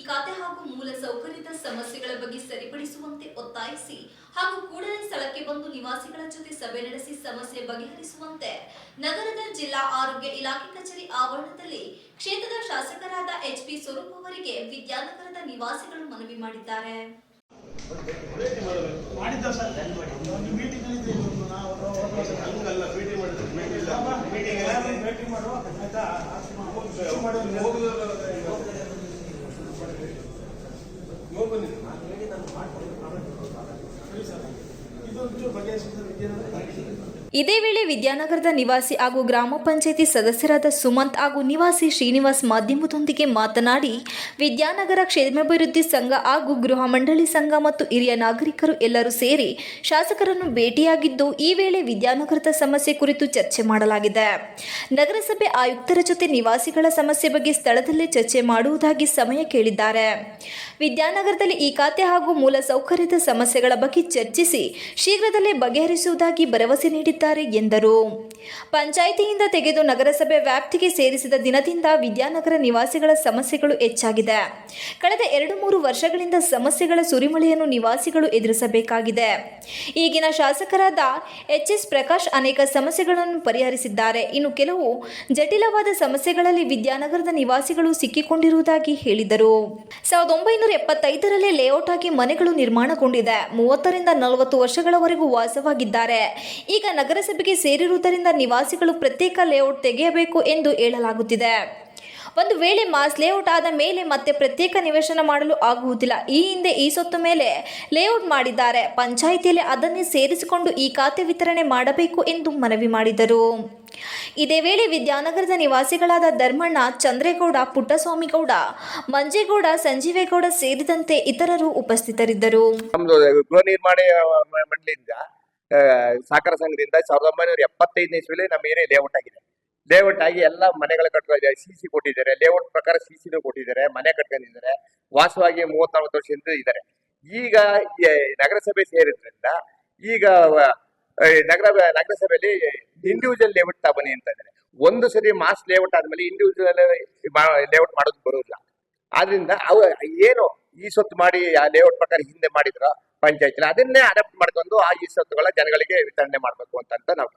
ಈ ಖಾತೆ ಹಾಗೂ ಮೂಲ ಸೌಕರ್ಯದ ಸಮಸ್ಯೆಗಳ ಬಗ್ಗೆ ಸರಿಪಡಿಸುವಂತೆ ಒತ್ತಾಯಿಸಿ ಹಾಗೂ ಕೂಡಲೇ ಸ್ಥಳಕ್ಕೆ ಬಂದು ನಿವಾಸಿಗಳ ಜೊತೆ ಸಭೆ ನಡೆಸಿ ಸಮಸ್ಯೆ ಬಗೆಹರಿಸುವಂತೆ ನಗರದ ಜಿಲ್ಲಾ ಆರೋಗ್ಯ ಇಲಾಖೆ ಕಚೇರಿ ಆವರಣದಲ್ಲಿ ಕ್ಷೇತ್ರದ ಶಾಸಕರಾದ ಎಚ್ ಪಿ ಸ್ವರೂಪ್ ಅವರಿಗೆ ವಿದ್ಯಾನಗರದ ನಿವಾಸಿಗಳು ಮನವಿ ಮಾಡಿದ್ದಾರೆ. ಇದೇ ವೇಳೆ ವಿದ್ಯಾನಗರದ ನಿವಾಸಿ ಹಾಗೂ ಗ್ರಾಮ ಪಂಚಾಯಿತಿ ಸದಸ್ಯರಾದ ಸುಮಂತ್ ಹಾಗೂ ನಿವಾಸಿ ಶ್ರೀನಿವಾಸ್ ಮಾಧ್ಯಮದೊಂದಿಗೆ ಮಾತನಾಡಿ, ವಿದ್ಯಾನಗರ ಕ್ಷೇಮಾಭಿವೃದ್ಧಿ ಸಂಘ ಹಾಗೂ ಗೃಹ ಮಂಡಳಿ ಸಂಘ ಮತ್ತು ಹಿರಿಯ ನಾಗರಿಕರು ಎಲ್ಲರೂ ಸೇರಿ ಶಾಸಕರನ್ನು ಭೇಟಿಯಾಗಿದ್ದು, ಈ ವೇಳೆ ವಿದ್ಯಾನಗರದ ಸಮಸ್ಯೆ ಕುರಿತು ಚರ್ಚೆ ಮಾಡಲಾಗಿದೆ. ನಗರಸಭೆ ಆಯುಕ್ತರ ಜೊತೆ ನಿವಾಸಿಗಳ ಸಮಸ್ಯೆ ಬಗ್ಗೆ ಸ್ಥಳದಲ್ಲೇ ಚರ್ಚೆ ಮಾಡುವುದಾಗಿ ಸಮಯ ಕೇಳಿದ್ದಾರೆ. ವಿದ್ಯಾನಗರದಲ್ಲಿ ಈ ಖಾತೆ ಹಾಗೂ ಮೂಲ ಸೌಕರ್ಯದ ಸಮಸ್ಯೆಗಳ ಬಗ್ಗೆ ಚರ್ಚಿಸಿ ಶೀಘ್ರದಲ್ಲೇ ಬಗೆಹರಿಸುವುದಾಗಿ ಭರವಸೆ ನೀಡಿದ್ದಾರೆ ಎಂದರು. ಪಂಚಾಯಿತಿಯಿಂದ ತೆಗೆದು ನಗರಸಭೆ ವ್ಯಾಪ್ತಿಗೆ ಸೇರಿಸಿದ ದಿನದಿಂದ ವಿದ್ಯಾನಗರ ನಿವಾಸಿಗಳ ಸಮಸ್ಯೆಗಳು ಹೆಚ್ಚಾಗಿದೆ. ಕಳೆದ ಎರಡು ಮೂರು ವರ್ಷಗಳಿಂದ ಸಮಸ್ಯೆಗಳ ಸುರಿಮಳೆಯನ್ನು ನಿವಾಸಿಗಳು ಎದುರಿಸಬೇಕಾಗಿದೆ. ಈಗಿನ ಶಾಸಕರಾದ ಎಚ್ ಎಸ್ ಪ್ರಕಾಶ್ ಅನೇಕ ಸಮಸ್ಯೆಗಳನ್ನು ಪರಿಹರಿಸಿದ್ದಾರೆ. ಇನ್ನು ಕೆಲವು ಜಟಿಲವಾದ ಸಮಸ್ಯೆಗಳಲ್ಲಿ ವಿದ್ಯಾನಗರದ ನಿವಾಸಿಗಳು ಸಿಕ್ಕಿಕೊಂಡಿರುವುದಾಗಿ ಹೇಳಿದರು. ಸಾವಿರದ ಒಂಬೈನೂರ ಎಪ್ಪತ್ತೈದರಲ್ಲಿ ಲೇಔಟ್ ಆಗಿ ಮನೆಗಳು ನಿರ್ಮಾಣಗೊಂಡಿದೆ. ಮೂವತ್ತರಿಂದ ನಲವತ್ತು ವರ್ಷಗಳವರೆಗೂ ವಾಸವಾಗಿದ್ದಾರೆ. ಈಗ ನಗರಸಭೆಗೆ ಸೇರಿರುವುದರಿಂದ ನಿವಾಸಿಗಳು ಪ್ರತ್ಯೇಕ ಲೇಔಟ್ ತೆಗೆಯಬೇಕು ಎಂದು ಹೇಳಲಾಗುತ್ತಿದೆ. ಒಂದು ವೇಳೆ ಮಾಸ್ ಲೇಔಟ್ ಆದ ಮೇಲೆ ಮತ್ತೆ ಪ್ರತ್ಯೇಕ ನಿವೇಶನ ಮಾಡಲು ಆಗುವುದಿಲ್ಲ. ಈ ಹಿಂದೆ ಈ ಸೊತ್ತು ಮೇಲೆ ಲೇಔಟ್ ಮಾಡಿದ್ದಾರೆ. ಪಂಚಾಯಿತಿಯಲ್ಲಿ ಅದನ್ನೇ ಸೇರಿಸಿಕೊಂಡು ಈ ಖಾತೆ ವಿತರಣೆ ಮಾಡಬೇಕು ಎಂದು ಮನವಿ ಮಾಡಿದರು. ಇದೇ ವೇಳೆ ವಿದ್ಯಾನಗರದ ನಿವಾಸಿಗಳಾದ ಧರ್ಮಣ್ಣ, ಚಂದ್ರೇಗೌಡ, ಪುಟ್ಟಸ್ವಾಮಿಗೌಡ, ಮಂಜೇಗೌಡ, ಸಂಜೀವೇಗೌಡ ಸೇರಿದಂತೆ ಇತರರು ಉಪಸ್ಥಿತರಿದ್ದರು. ಗೃಹ ನಿರ್ಮಾಣ ಮಂಡಳಿಯಿಂದ ಸಹಕಾರ ಸಂಘದಿಂದ ಸಾವಿರದ ಒಂಬೈನೂರ ಎಪ್ಪತ್ತೈದನೇ ಇಸ್ವಿಲಿ ನಮ್ಮ ಏರಿಯಾ ಲೇಔಟ್ ಆಗಿದೆ. ಲೇಔಟ್ ಆಗಿ ಎಲ್ಲ ಮನೆಗಳ ಕಟ್ಕೊ ಸಿ ಸಿ ಕೊಟ್ಟಿದ್ದಾರೆ. ಲೇಔಟ್ ಪ್ರಕಾರ ಸಿ ಸಿನೂ ಕೊಟ್ಟಿದ್ದಾರೆ. ಮನೆ ಕಟ್ಕೊಂಡಿದ್ದಾರೆ. ವಾಸವಾಗಿ ಮೂವತ್ ನಲ್ವತ್ತು ವರ್ಷದಿಂದ ಇದ್ದಾರೆ. ಈಗ ನಗರಸಭೆ ಸೇರಿದ್ರಿಂದ ಈಗ ನಗರ, ನಗರಸಭೆಯಲ್ಲಿ ಇಂಡಿವಿಜುವಲ್ ಲೇಔಟ್ ತಬನ್ನಿ ಅಂತ ಇದ್ದಾರೆ. ಒಂದು ಸರಿ ಮಾಸ್ ಲೇಔಟ್ ಆದ್ಮೇಲೆ ಇಂಡಿವಿಜುವಲ್ ಲೇಔಟ್ ಮಾಡೋದು ಬರೋದಿಲ್ಲ. ಆದ್ರಿಂದ ಅವ ಏನು ಈ ಸೊತ್ತು ಮಾಡಿ ಆ ಲೇಔಟ್ ಪ್ರಕಾರ ಹಿಂದೆ ಮಾಡಿದ್ರ ಪಂಚಾಯತ್ ಅದನ್ನೇ ಅಡಾಪ್ಟ್ ಮಾಡ್ಕೊಂಡು ಆ ಈ ಸೊತ್ತುಗಳ ಜನಗಳಿಗೆ ವಿತರಣೆ ಮಾಡ್ಬೇಕು ಅಂತ ನಾವು